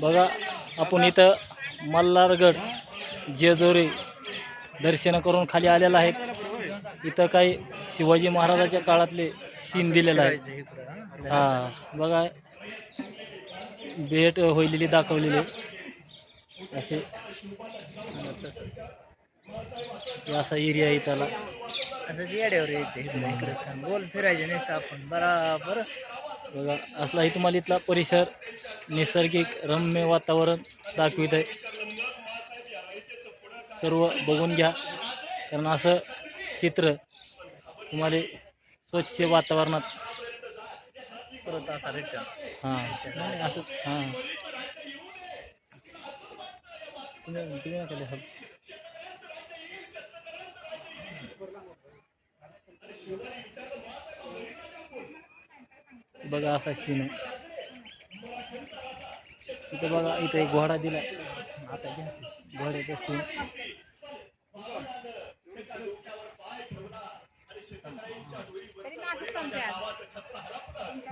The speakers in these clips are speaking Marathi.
बघा आपण इथं मल्हारगड जेजोरी दर्शन करून खाली आलेलं आहे. इथं काही शिवाजी महाराजाच्या काळातले सीन दिलेलं आहे. हां बघा भेट होईलेली दाखवलेली. असे. असा एरिया आहे त्याला असं येड्यावर यायचं गोल फिरायचे नाही आपण बराबर. बघा असला ही तुम्हाला इथला परिसर नैसर्गिक रम्य वातावरण दाखवित आहे सर्व बघून घ्या कारण असं चित्र तुम्हाला स्वच्छ वातावरणात परत असा रिटर्न हां. असं हां. तुम्ही. बघा असा सीन आहे. इथं बघा इथं एक घोडा दिला आता घ्या. घोड्याचा सीन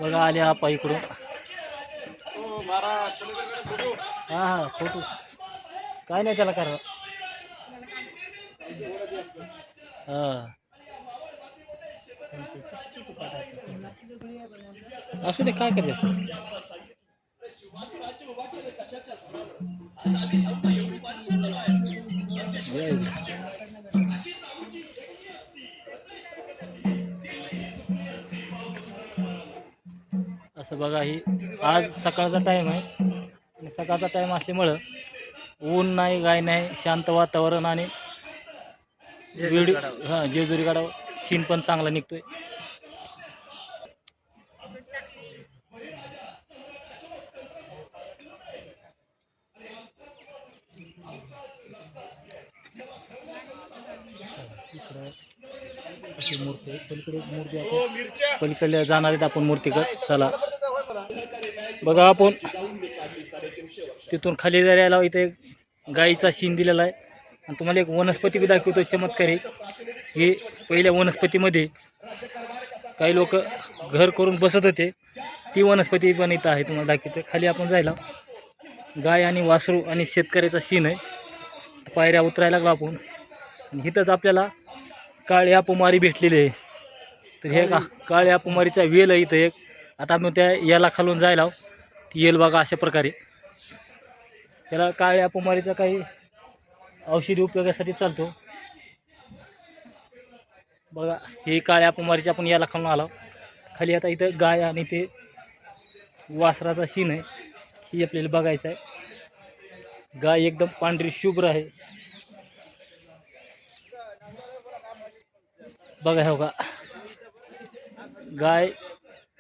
बघा आले आपा इकडून. हा हा फोटो. काय नाही त्याला करा हा. असू दे काय असं बघा ही आज सकाळचा टाईम आहे. आणि सकाळचा टाईम असल्यामुळं ऊन नाही काय नाही शांत वातावरण आणि व्हिडिओ हां जेजुरी गाडा सीन पण चांगला निघतोय. मूर्ती पलीकडे मूर्ती पलीकडे जाणार आहेत आपण मूर्तीकडे चला. बघा आपण तिथून खाली जायला इथे गाईचा सीन दिलेला आहे. आणि तुम्हाला एक वनस्पती बी दाखवतो चमत्कारी हे. पहिल्या वनस्पतीमध्ये काही लोक घर करून बसत होते. ती वनस्पती पण इथं आहे तुम्हाला दाखवतो खाली आपण जायला. गाय आणि वासरू आणि शेतकऱ्याचा सीन आहे. पायऱ्या उतरायला लागलो आपण. आणि इथंच आपल्याला काळ्या पुमारी भेटलेली आहे. तर हे का काळी पुमारीचा वेल आहे इथं एक. आता आपण त्या याला खालून जायला ती येल बघा अशा प्रकारे. त्याला काळ्या पुमारीचा काही औषधी उपयोगासाठी चालतो. बघा हे काळ्या पुमारीचे आपण याला खाऊन आलो. खाली आता इथं गाय आणि ते वासराचा शीन आहे. ही आपल्याला बघायचं आहे. गाय एकदम पांढरी शुभ्र आहे. बघा हो का? गाय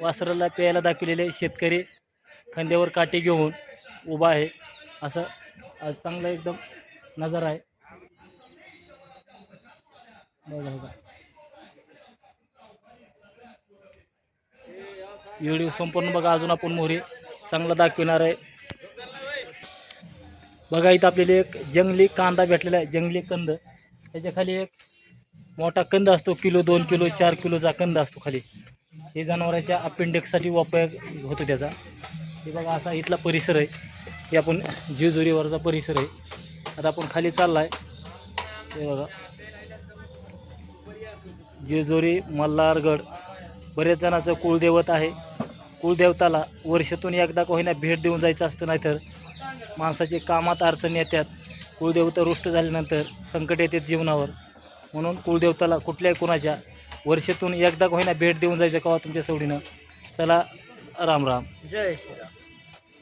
वासराला प्यायला दाखवलेले शेतकरी खांद्यावर काटे घेऊन उभा आहे. असं आज चांगलं एकदम नजारा आहे. बघा व्हिडिओ संपूर्ण बघा अजून आपण मोहरी चांगला दाखविणार आहे. बघा इथं आपल्याला एक जंगली कांदा भेटलेला आहे जंगली कंद. त्याच्याखाली एक मोठा कंद असतो किलो दोन किलो चार किलोचा कंद असतो खाली. हे जनावरांच्या अपेंडिक्ससाठी उपयोग होतो त्याचा. हे बघा असा इथला परिसर आहे. हे आपण जेजुरीवरचा परिसर आहे. आता आपण खाली चाललाय. हे बघा. जेजुरी मल्हारगड बरेच जणांचं कुलदैवत आहे. कुलदेवताला वर्षातून एकदा कोहिना भेट देऊन जायचं असतं नाहीतर माणसाचे कामात अडचणी येतात. कुलदेवता रुष्ट झाल्यानंतर संकट येतात जीवनावर. म्हणून कुलदेवताला कुठल्याही कोणाच्या वर्षातून एकदा कोहिना होईना भेट देऊन जायचं कवा हो तुमच्या सवडीनं? चला राम राम. जय श्रीराम.